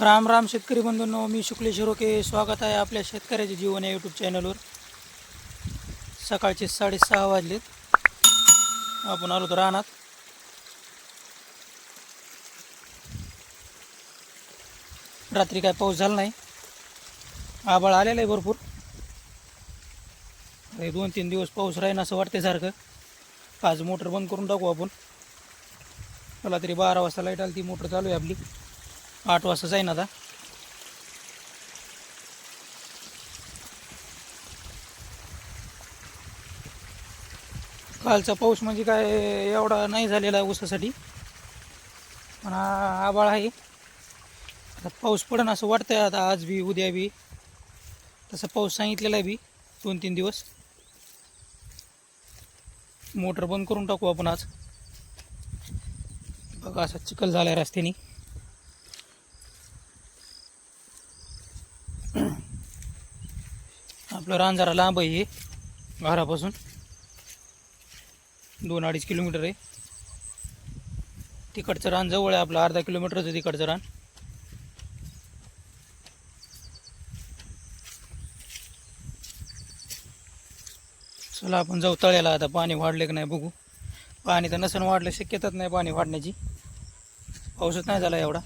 राम राम शेतकरी बंधूंनो मी शुक्लेश रोके स्वागत आहे आपल्या शेतकऱ्याचे जीवन या यूट्यूब चॅनलवर सकाळचे साडेसहा वाजलेत. आपण आलो तर रानात. रात्री काय पाऊस झाला नाही. आबाळ आलेला आहे भरपूर. हे दोन तीन दिवस पाऊस राहीन असं वाटते सारखं. आज मोटर बंद करून टाकू आपण. मला तरी बारा वाजता लाइट आली ती मोटर चालू आहे आपली. आठ वाजता जाईन आता. कालचा पाऊस म्हणजे काय एवढा नाही झालेला ऊसासाठी. पण आबाळ आहे. आता पाऊस पडन असं वाटतंय आता आज बी उद्या बी. तसं पाऊस सांगितलेला आहे बी दोन तीन दिवस. मोटर बंद करून टाकू आपण आज. बघा असा चिखल झाला आहे रस्त्याने. आपलं रान जरा लांब आहे हे घरापासून. दोन अडीच किलोमीटर आहे. तिकडचं रान जवळ आहे आपलं अर्धा किलोमीटरचं तिकडचं रान. चला आपण जाऊ तळ्याला. आता पाणी वाढले की नाही बघू. पाणी तर नसन वाढलं शक्यताच नाही पाणी वाढण्याची. पाऊसच नाही झाला एवढा.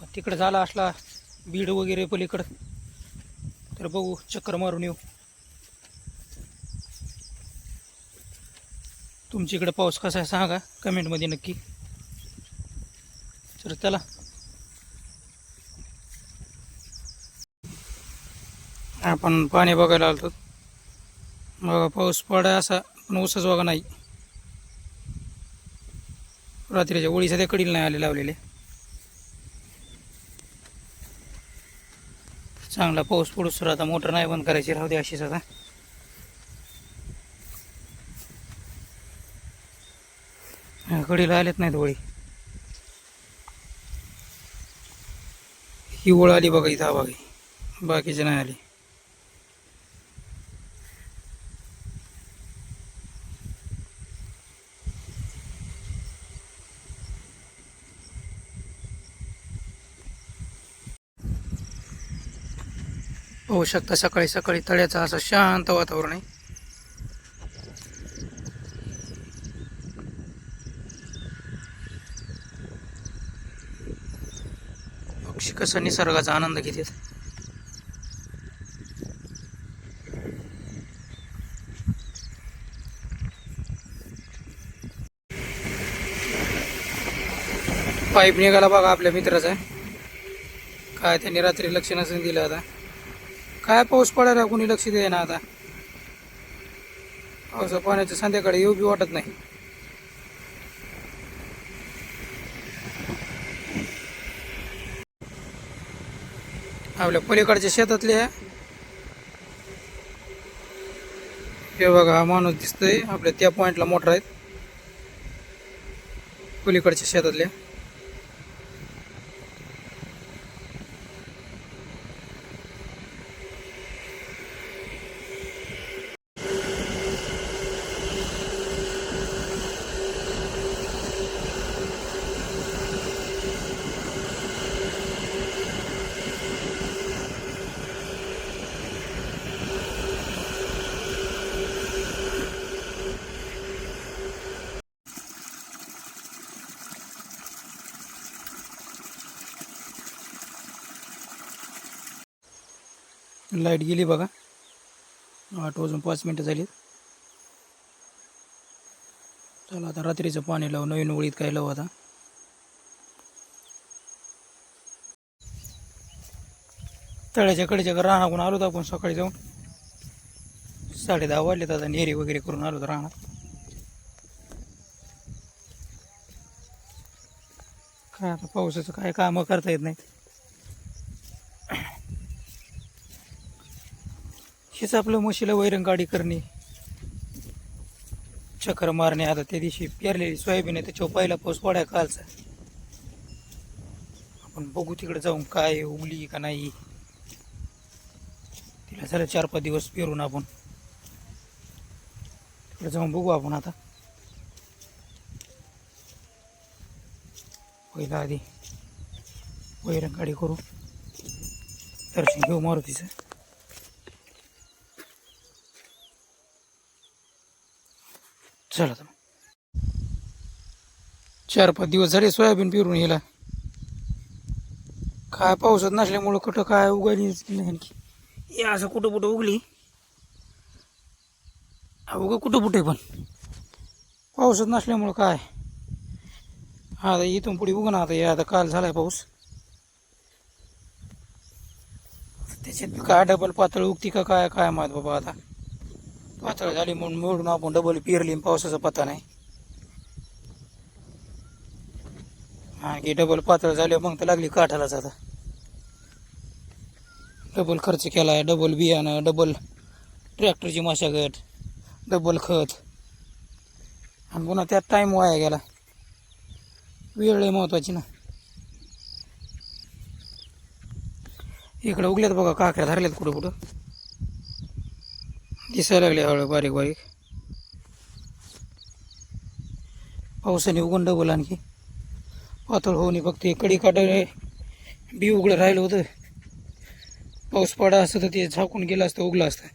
पण तिकडं झाला असला बीड वगैरे पलीकडं. तर बघू चक्कर मारून येऊ. तुमच्या इकडे पाऊस कसा आहे सांगा कमेंटमध्ये नक्की. तर त्याला आपण पाणी बघायला आलो बघा पाऊस पडाय असा पण ऊसच बघा नाही. रात्रीच्या ओळी सध्या कडील नाही आले लावलेले. चांगला पाऊस पडूस तर आता मोटर नाही बंद करायची. राहू दे अशीच आता. कडीला आलेत नाहीत ओळी ही ओळ आली बघा इथं हा बागी बाकीचे नाही आली. होऊ शकता. सकाळी सकाळी तळ्याचं असं शांत वातावरण आहे. पक्षी कसं निसर्गाचा आनंद घेतात. पाईप निघाला बघा आपल्या मित्राचा. काय त्यांनी रात्री लक्ष नसून दिलं आता. काय पाऊस पडायला कोणी लक्ष ना आता. पावसा पाण्याचं संध्याकाळी येऊ बी वाटत नाही. आपल्या पलीकडच्या शेतातले हे बघा हा माणूस दिसतोय. आपल्या त्या पॉइंटला मोटर आहेत. पलीकडच्या शेतातल्या लाइट गेली बघा. आठ वाजून पाच मिनटं झाली चला आता रात्रीचं पाणी लावू नवीन ओळीत काय लावू आता. तळ्याच्या कडेच्या रानाकडून आलो तर आपण सकाळी जाऊन. साडे दहा वाजले आता नेरी वगैरे करून आलो तर राहणार काय आता पावसाचं काय कामं करता येत नाहीत. हेच आपलं म्हशीला वैरंगाडी करणे. चक्कर मारणे आता त्या दिवशी पेरलेली सोयाबीन आहे त्याच्यावर पहिला पाऊस पडाय कालचा. आपण बघू तिकडे जाऊन काय उगली का नाही. तिला झालं चार पाच दिवस पेरून आपण. तिकडे जाऊन बघू आपण आता. पहिला आधी वैरंगाडी करू. दर्शन घेऊ मारुतीचं. चला तर. चार पाच दिवस झाले सोयाबीन पेरून गेला काय पावसात नसल्यामुळं कुठं काय उगाली नाही आणखी. हे असं कुठं कुठं उगली? उगं कुठं कुठे पण. पावसात नसल्यामुळं काय? आता इथून पुढे उगं ना आता हे आता काल झालाय पाऊस. त्याच्यात काय डबल पातळ उगती का काय काय माहीत बाबा आता. पातळ झाली म्हणून मिळून आपण डबल पेरली पावसाचा पत्ता नाही. आणखी डबल पातळ झाले मग तर लागली काठालाच आता. डबल खर्च केला आहे डबल बियाणं डबल ट्रॅक्टरची मशागत डबल खत. आणि पुन्हा त्यात टाईम वाया गेला. वेळ आहे महत्वाची ना. इकडं उगल्यात बघा काकड्या धरल्यात कुठं कुठं दिसायला लागले हळू बारीक बारीक. पावसाने उगून डबल आणखी. पातळ होऊन फक्त कडी काढ बी उघडं राहिलं होतं. पाऊस पडा असतं तर ते झाकून गेलं असतं उगलं असतं.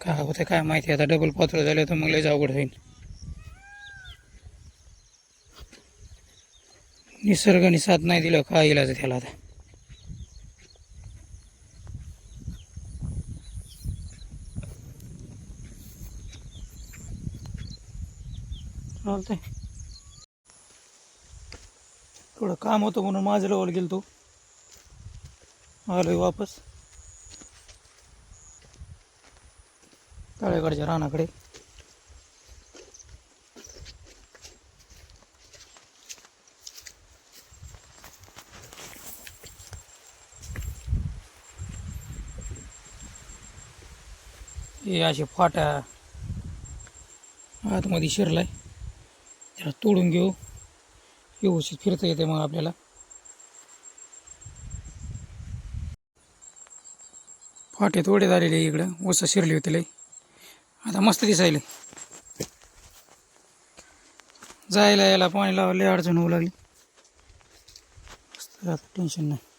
काय होतं काय माहिती आता डबल पातळ झालं तर मग लयच अवघड होईल निसर्गाने साथ नाही दिलं काय इलाज त्याला आता? चालतंय. थोडं काम होतं म्हणून माझ्या लेवल गेलो तो आलोय वापस. तळेकडच्या रानाकडे. हे असे फाट्या आतमध्ये शिरलाय. त्याला तोडून घेऊ. व्यवस्थित फिरता येते मग आपल्याला. फाटे थोडे झालेले इकडं. ओसा शिरली होती लय आता मस्त दिसायले. जायला यायला पाणी लावायला अडचण होऊ लागली. आता टेन्शन नाही.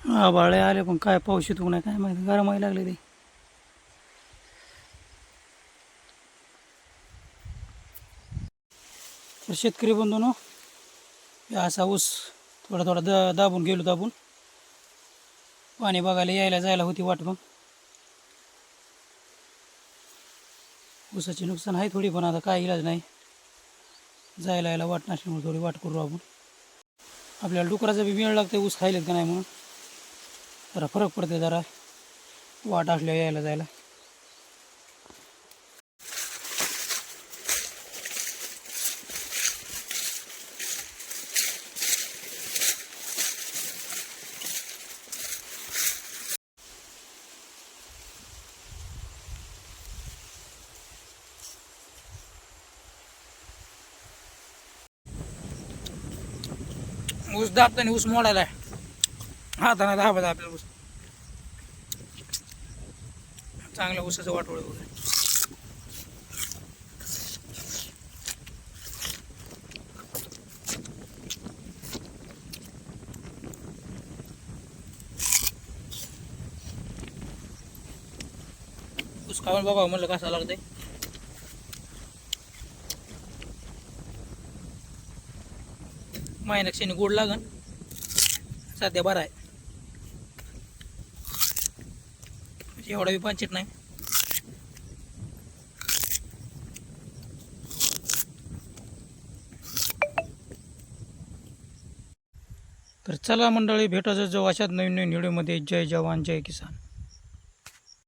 आबाळे आले पण काय पाऊस येतो नाही काय माहिती गरमाई लागले ते. तर शेतकरी बंधूनो असा ऊस थोडा थोडा द दाबून गेलो दाबून पाणी बघायला यायला जायला होती वाट मग. ऊसाचे नुकसान आहे थोडी पण आता काय इलाज नाही. जायला यायला वाट नसल्यामुळे थोडी वाट करू आपण. आपल्याला डुकराचा बी वेळ लागते ऊस खायला का नाही म्हणून. जरा फरक पडते जरा. वाट असल्या यायला जायला. ऊस दाबताना ऊस मोडायला हाताने दाबायचा आपल्याला ऊस. चांगल्या ऊसाचं वाटोळ वगैरे ऊस खाऊन बघा म्हणलं कसा लागते महिन्याक्षणी गोड लागन. सध्या बरा आहे. एवढा बी पंचित नाही. तर चला मंडळी भेटायचं जो अशाच नवीन नवीन व्हिडिओमध्ये. जय जवान जय किसान.